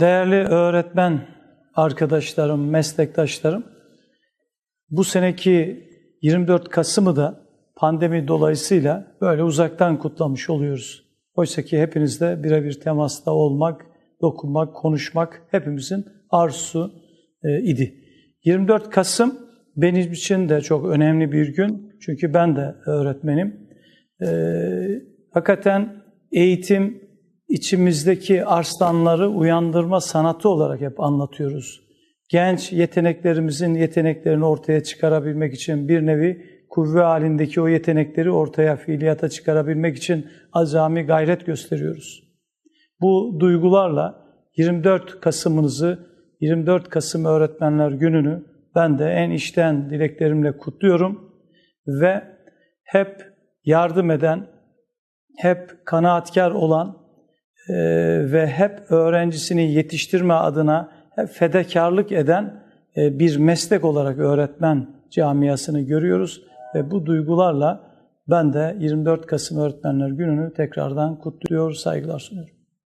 Değerli öğretmen arkadaşlarım, meslektaşlarım, bu seneki 24 Kasım'ı da pandemi dolayısıyla böyle uzaktan kutlamış oluyoruz. Oysa ki hepinizle birebir temasta olmak, dokunmak, konuşmak hepimizin arzusu e, idi. 24 Kasım benim için de çok önemli bir gün. Çünkü ben de öğretmenim. E, hakikaten eğitim içimizdeki arslanları uyandırma sanatı olarak hep anlatıyoruz. Genç yeteneklerimizin yeteneklerini ortaya çıkarabilmek için bir nevi kuvve halindeki o yetenekleri ortaya fiiliyata çıkarabilmek için azami gayret gösteriyoruz. Bu duygularla 24 Kasım'ınızı, 24 Kasım Öğretmenler Günü'nü ben de en içten dileklerimle kutluyorum ve hep yardım eden, hep kanaatkar olan e, ve hep öğrencisini yetiştirme adına hep fedakarlık eden e, bir meslek olarak öğretmen camiasını görüyoruz ve bu duygularla ben de 24 Kasım Öğretmenler Günü'nü tekrardan kutluyor, saygılar sunuyorum.